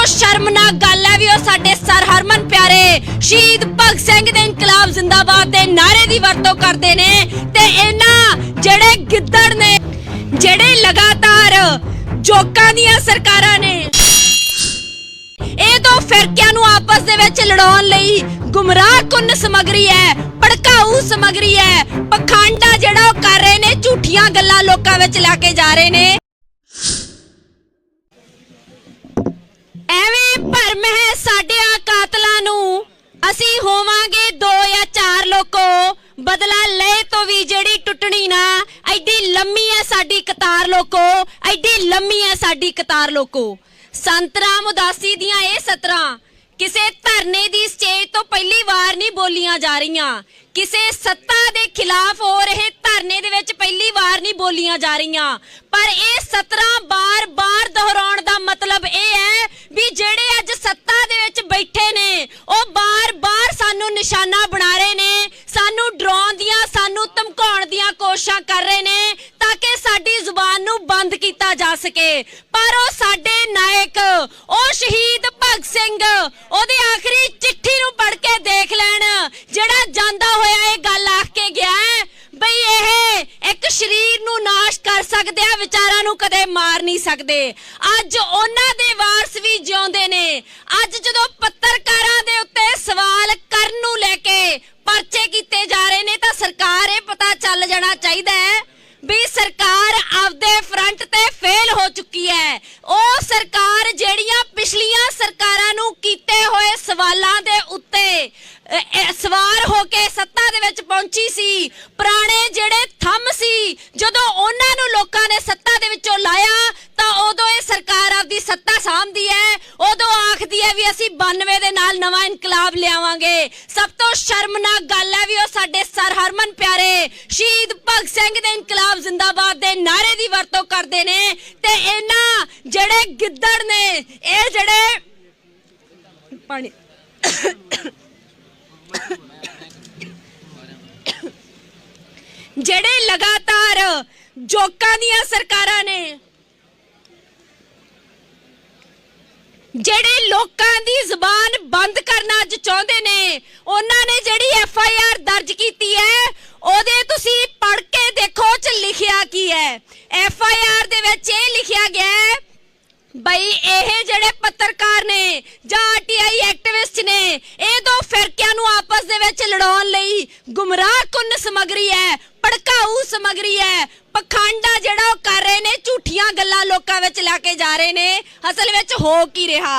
ਤੋਂ ਸ਼ਰਮਨਾਕ ਗੱਲ ਹੈ ਵੀ ਉਹ ਸਾਡੇ ਸਰ ਹਰਮਨ ਪਿਆਰੇ ਸ਼ਹੀਦ ਭਗਤ ਸਿੰਘ ਦੇ ਇਨਕਲਾਬ ਜ਼ਿੰਦਾਬਾਦ ਦੇ ਨਾਰੇ ਦੀ ਵਰਤੋਂ ਕਰਦੇ ਨੇ ਤੇ ਇਹਨਾਂ ਜਿਹੜੇ ਗਿੱਦੜ ਨੇ, ਜਿਹੜੇ ਲਗਾਤਾਰ ਜੋਕਾਂ ਦੀਆਂ ਸਰਕਾਰਾਂ ਨੇ, ਇਹ ਤੋਂ ਫਿਰਕਿਆਂ ਨੂੰ ਆਪਸ ਦੇ ਵਿੱਚ ਲੜਾਉਣ ਲਈ ਗੁੰਮਰਾਹ ਕੁੰਨ ਸਮਗਰੀ ਹੈ, ਭੜਕਾਊ ਸਮਗਰੀ ਹੈ, ਪਖੰਡਾ ਜਿਹੜਾ ਉਹ ਕਰ ਰਹੇ ਨੇ, ਝੂਠੀਆਂ ਗੱਲਾਂ ਲੋਕਾਂ ਵਿੱਚ ਲੈ ਕੇ ਜਾ ਰਹੇ ਨੇ। ਬਦਲਾ ਲਏ ਤੋਂ ਵੀ ਜਿਹੜੀ ਟੁੱਟਣੀ ਨਾ, ਐਡੀ ਲੰਮੀ ਹੈ ਸਾਡੀ ਕਤਾਰ ਲੋਕੋ, ਐਡੀ ਲੰਮੀ ਹੈ ਸਾਡੀ ਕਤਾਰ ਲੋਕੋ। ਸੰਤ ਉਦਾਸੀ ਦੀਆਂ ਇਹ ਸਤਰਾਂ, ਕਿਸੇ ਧਰਨੇ ਦੀ ਸਟੇਜ ਤੋਂ ਪਹਿਲੀ ਵਾਰ ਨਹੀਂ ਬੋਲੀਆਂ ਜਾ ਰਹੀਆਂ। ਕਿਸੇ ਸੱਤਾ ਦੇ ਖਿਲਾਫ ਹੋ ਰਹੇ ਧਰਨੇ ਦੇ ਵਿੱਚ ਪਹਿਲੀ ਵਾਰ ਨਹੀਂ ਬੋਲੀਆਂ ਜਾ ਰਹੀਆਂ। ਪਰ ਇਹ ਸਤਰਾਂ ਬਾਰ-ਬਾਰ ਦੁਹਰਾਉਣ ਦਾ ਮਤਲਬ ਇਹ ਹੈ ਵੀ ਜਿਹੜੇ ਅੱਜ ਸੱਤਾ ਦੇ ਵਿੱਚ ਬੈਠੇ ਨੇ, ਉਹ ਬਾਰ-ਬਾਰ ਸਾਨੂੰ ਨਿਸ਼ਾਨਾ ਬਣਾ ਦੀਆਂ ਕੋਸ਼ਿਸ਼ਾਂ ਕਰ ਰਹੇ ਨੇ ਤਾਂ ਕਿ ਸਾਡੀ ਜ਼ੁਬਾਨ ਨੂੰ ਬੰਦ ਕੀਤਾ ਜਾ ਸਕੇ। ਪਰ ਉਹ ਸਾਡੇ ਨਾਇਕ, ਉਹ ਸ਼ਹੀਦ ਭਗਤ ਸਿੰਘ, ਉਹਦੀ ਆਖਰੀ ਚਿੱਠੀ ਨੂੰ ਪੜ੍ਹ ਕੇ ਦੇਖ ਲੈਣ, ਜਿਹੜਾ ਜਾਂਦਾ ਹੋਇਆ ਇਹ ਗੱਲ ਆਖ ਕੇ ਗਿਆ ਬਈ ਇਹ ਇੱਕ ਸ਼ਰੀਰ ਨੂੰ ਨਾਸ਼ ਕਰ ਸਕਦੇ ਆ, ਵਿਚਾਰਾਂ ਨੂੰ ਕਦੇ ਮਾਰ ਨਹੀਂ ਸਕਦੇ। ਅੱਜ ਉਹਨਾਂ ਦੇ ਵਾਰਸ ਵੀ ਜਿਉਂਦੇ ਨੇ। ਅੱਜ ਜਦੋਂ ਪੱਤਰਕਾਰਾਂ ਦੇ ਉੱਤੇ ਸਵਾਲ ਕਰਨ ਨੂੰ ਲੈ ਕੇ ਪਰਚੇ ਕੀਤੇ ਜਾ ਰਹੇ ਨੇ ਤਾਂ ਸਰਕਾਰ ਇਹ ਪਤਾ ਚੱਲ ਜਾਣਾ ਚਾਹੀਦਾ ਹੈ ਵੀ ਸਰਕਾਰ ਆਪਦੇ ਫਰੰਟ ਤੇ ਫੇਲ ਹੋ ਚੁੱਕੀ ਹੈ ਉਹ ਸਰਕਾਰ ਜਿਹੜੀਆਂ ਪਿਛਲੀਆਂ ਸਰਕਾਰਾਂ ਨੂੰ ਕੀਤੇ ਹੋਏ ਸਵਾਲਾਂ ਦੇ ਉੱਤੇ ਅ, ਅ, ਸਵਾਰ ਹੋ ਕੇ ਸੱਤਾ ਦੇ ਵਿੱਚ ਪਹੁੰਚੀ ਸੀ। ਪੁਰਾਣੇ ਜਿਹੜੇ ਥੰਮ ਸੀ, ਜਦੋਂ ਉਹਨਾਂ ਨੂੰ ਲੋਕਾਂ ਨੇ ਸੱਤਾ ਦੇ ਵਿੱਚੋਂ ਲਾਇਆ, ਤਾਂ ਉਦੋਂ ਇਹ ਸਰਕਾਰ ਆਪਦੀ ਸੱਤਾ ਸਾਂਭਦੀ ਹੈ। ਉਦੋਂ ਆਖਦੀ ਹੈ ਵੀ ਅਸੀਂ 92 ਦੇ ਨਾਲ ਨਵਾਂ ਇਨਕਲਾਬ ਲਿਆਵਾਂਗੇ। ਸਭ ਤੋਂ ਸ਼ਰਮਨਾਕ ਗੱਲ ਹੈ ਵੀ ਉਹ ਸਾਡੇ ਸਰ ਹਰਮਨ ਪਿਆਰੇ, ਸ਼ਹੀਦ ਭਗਤ ਸਿੰਘ ਦੇ ਇਨਕਲਾਬ ਜ਼ਿੰਦਾਬਾਦ ਦੇ ਨਾਰੇ ਦੀ ਵਰਤੋਂ ਕਰਦੇ ਨੇ। ਤੇ ਇਹਨਾਂ ਜਿਹੜੇ ਗਿੱਦੜ ਨੇ, ਇਹ ਜਿਹੜੇ ਪਾਣੀ ਜਿਹੜੇ ਲਗਾਤਾਰ ਜੋਕਾਂ ਦੀਆਂ ਸਰਕਾਰਾਂ ਨੇ, ਜਿਹੜੇ ਲੋਕਾਂ ਦੀ ਜ਼ੁਬਾਨ ਬੰਦ ਕਰਨਾ ਅੱਜ ਚਾਹੁੰਦੇ ਨੇ, ਉਹਨਾਂ ਨੇ ਜਿਹੜੀ ਐਫ ਆਈ ਆਰ ਦਰਜ ਕੀਤੀ ਹੈ, ਉਹਦੇ ਤੁਸੀਂ ਪੜ੍ਹ ਕੇ ਦੇਖੋ ਚ ਲਿਖਿਆ ਕੀ ਹੈ। ਐਫ ਆਈ ਆਰ ਦੇ ਵਿੱਚ ਇਹ ਲਿਖਿਆ ਗਿਆ ਹੈ, ਬਈ ਇਹ ਜਿਹੜੇ ਪੱਤਰਕਾਰ ਨੇ ਜਾਂ ਆਰਟੀਆਈ ਐਕਟਿਵਿਸਟ ਨੇ, ਇਹ ਦੋ ਫਿਰਕਿਆਂ ਨੂੰ ਆਪਸ ਦੇ ਵਿੱਚ ਲੜਾਉਣ ਲਈ ਗੁੰਮਰਾਹ ਕੁੰਨ ਸਮਗਰੀ ਹੈ ਭੜਕਾਊ ਸਮਗਰੀ ਹੈ। ਪਖੰਡਾ ਜਿਹੜਾ ਉਹ ਕਰ ਰਹੇ ਨੇ, ਝੂਠੀਆਂ ਗੱਲਾਂ ਲੋਕਾਂ ਵਿੱਚ ਲੈ ਕੇ ਜਾ ਰਹੇ ਨੇ। ਅਸਲ ਵਿੱਚ ਹੋ ਕੀ ਰਿਹਾ?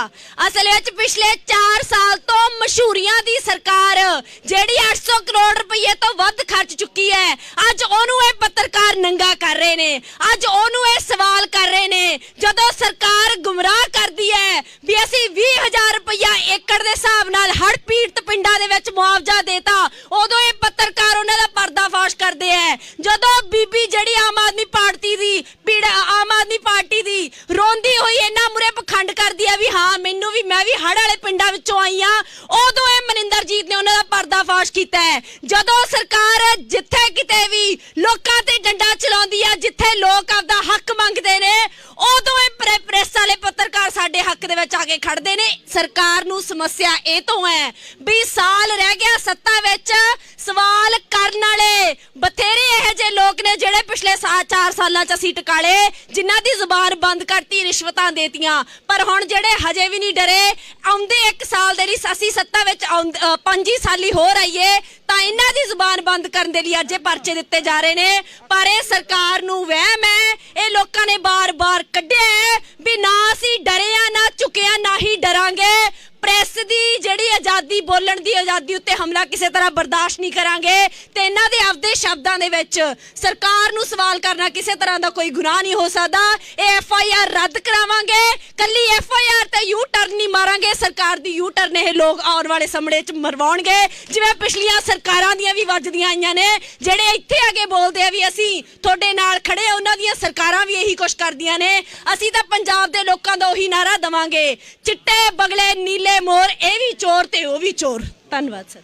ਅਸਲ ਵਿੱਚ ਪਿਛਲੇ 4 ਸਾਲ ਤੋਂ ਮਸ਼ਹੂਰੀਆਂ ਦੀ ਸਰਕਾਰ, ਜਿਹੜੀ 800 ਕਰੋੜ ਰੁਪਏ ਤੋਂ ਵੱਧ ਖਰਚ ਚੁੱਕੀ ਹੈ, ਅੱਜ ਉਹਨੂੰ ਇਹ ਪੱਤਰਕਾਰ ਨੰਗਾ ਕਰ ਰਹੇ ਨੇ। ਅੱਜ ਉਹਨੂੰ ਇਹ ਸਵਾਲ ਕਰ ਰਹੇ ਨੇ, ਜਦੋਂ ਸਰਕਾਰ ਗੁੰਮਰਾਹ ਕਰਦੀ ਹੈ ਵੀ ਅਸੀਂ 20000 ਰੁਪਇਆ ਏਕੜ ਦੇ ਹਿਸਾਬ ਨਾਲ ਹੜ੍ਹ ਪੀੜਤ ਪਿੰਡਾਂ ਦੇ ਵਿੱਚ ਮੁਆਵਜ਼ਾ ਦੇਤਾ ਉਦੋਂ ਇਹ ਪੱਤਰਕਾਰ ਉਹਨਾਂ ਦਾ ਪਰਦਾਫਾਸ਼ ਕਰਦੇ ਐ ਜਦੋਂ ਬੀਬੀ ਜਿਹੜੀ ਆਮ ਆਦਮੀ ਪਾਰਟੀ ਦੀ ਪੀੜ ਆਮ ਆਦਮੀ ਪਾਰਟੀ ਦੀ ਰੋਂਦੀ ਹੋਈ ਇਹਨਾਂ ਮੁਰੇ ਪਖੰਡ ਕਰਦੀ ਆ ਵੀ ਹਾਂ, ਮੈਨੂੰ ਵੀ, ਮੈਂ ਵੀ ਹੜ੍ਹ ਵਾਲੇ ਪਿੰਡਾਂ ਵਿੱਚੋਂ ਆਈ ਆ। ਉਦੋਂ ਇਹ ਮਨਿੰਦਰਜੀਤ ਨੇ ਉਹਨਾਂ ਦਾ ਪਰਦਾਫਾਸ਼ ਕੀਤਾ ਹੈ। ਜਦੋਂ ਸਰਕਾਰ ਜਿੱਥੇ ਕਿਤੇ ਵੀ ਲੋਕਾਂ ਤੇ ਡੰਡਾ ਚਲਾਉਂਦੀ ਆ ਜਿੱਥੇ ਲੋਕ ਆਪਦਾ ਹੱਕ ਮੰਗਦੇ ਨੇ ਉਦੋਂ ਇਹ ਪ੍ਰੇ- ਪ੍ਰੈਸ ਵਾਲੇ ਪੱਤਰਕਾਰ ਸਾਡੇ ਹੱਕ ਦੇ ਵਿੱਚ ਆ ਕੇ ਖੜਦੇ ਨੇ। ਸਰਕਾਰ ਨੂੰ ਸਮੱਸਿਆ ਇਹ ਤੋਂ ਹੈ ਵੀ ਸਾਲ ਰਹਿ ਗਿਆ ਸੱਤਾ ਵਿੱਚ, ਸਵਾਲ ਕਰਨ ਵਾਲੇ। ਬਥੇਰੇ ਇਹੋ ਜਿਹੇ ਲੋਕ ਨੇ ਜਿਹੜੇ ਪਿਛਲੇ 4 ਸਾਲਾਂ ਚ ਅਸੀਂ ਟਕਾਲੇ ਜਿਨ੍ਹਾਂ ਦੀ ਜ਼ੁਬਾਨ ਬੰਦ ਕਰਤੀ, ਰਿਸ਼ਵਤਾਂ ਦੇਤੀਆਂ। ਪਰ ਹੁਣ ਜਿਹੜੇ ਹਜੇ ਵੀ ਨਹੀਂ ਡਰੇ, ਆਉਂਦੇ 1 ਸਾਲ ਦੇ ਲਈ ਅਸੀਂ ਸੱਤਾ ਵਿੱਚ ਆਉਂਦ- ਪੰਜੀ ਸਾਲੀ ਹੋਰ ਆਈਏ, ਤਾਂ ਇਹਨਾਂ ਦੀ ਜ਼ੁਬਾਨ ਬੰਦ ਕਰਨ ਦੇ ਲਈ ਅੱਜ ਇਹ ਪਰਚੇ ਦਿੱਤੇ ਜਾ ਰਹੇ ਨੇ। ਪਰ ਇਹ ਸਰਕਾਰ ਨੂੰ ਵਹਿਮ ਹੈ। ਇਹ ਲੋਕਾਂ ਨੇ ਬਾਰ-ਬਾਰ ਕੱਢਿਆ ਹੈ ਵੀ ਨਾ ਅਸੀਂ ਡਰੇ ਚੁੱਕਿਆ ਨਾ ਹੀ ਡਰਾਂਗੇ। ਦੀ ਜਿਹੜੀ ਆਜ਼ਾਦੀ, ਬੋਲਣ ਦੀ ਆਜ਼ਾਦੀ ਉੱਤੇ ਹਮਲਾ ਕਿਸੇ ਤਰ੍ਹਾਂ ਬਰਦਾਸ਼ਤ ਨਹੀਂ ਕਰਾਂਗੇ, ਤੇ ਇਹਨਾਂ ਦੇ ਆਪਦੇ ਸ਼ਬਦਾਂ ਦੇ ਵਿੱਚ ਸਰਕਾਰ ਨੂੰ ਸਵਾਲ ਕਰਨਾ ਕਿਸੇ ਤਰ੍ਹਾਂ ਦਾ ਕੋਈ ਗੁਨਾਹ ਨਹੀਂ ਹੋ ਸਕਦਾ। ਇਹ ਐਫ ਆਈ ਆਰ ਰੱਦ ਕਰਾਵਾਂਗੇ। ਕੱਲੀ ਐਫ ਆਈ ਆਰ ਤੇ ਯੂ ਟਰਨ ਨਹੀਂ ਮਾਰਾਂਗੇ। ਸਰਕਾਰ ਦੀ ਯੂ ਟਰਨ ਇਹ ਲੋਕ ਆਉਣ ਵਾਲੇ ਸਮੇਂ 'ਚ ਮਰਵਾਉਣਗੇ। ਜਿਵੇਂ ਪਿਛਲੀਆਂ ਸਰਕਾਰਾਂ ਦੀਆਂ ਵੀ ਵੱਜਦੀਆਂ ਆਈਆਂ ਨੇ, ਜਿਹੜੇ ਇੱਥੇ ਆ ਕੇ ਬੋਲਦੇ ਆ ਵੀ ਅਸੀਂ ਤੁਹਾਡੇ ਨਾਲ ਖੜੇ ਉਹਨਾਂ ਦੀਆਂ ਸਰਕਾਰਾਂ ਵੀ ਇਹੀ ਕੁਛ ਕਰਦੀਆਂ ਨੇ। ਅਸੀਂ ਤਾਂ ਪੰਜਾਬ ਦੇ ਲੋਕਾਂ ਦਾ ਉਹੀ ਨਾਰਾ ਦਵਾਂਗੇ। ਚਿੱਟੇ, ਬਗਲੇ, ਨੀਲੇ ਮੋਰ ਇਹ ਵੀ ਚੋਰ ਤੇ ਉਹ ਵੀ ਚੋਰ। ਧੰਨਵਾਦ ਸਰ।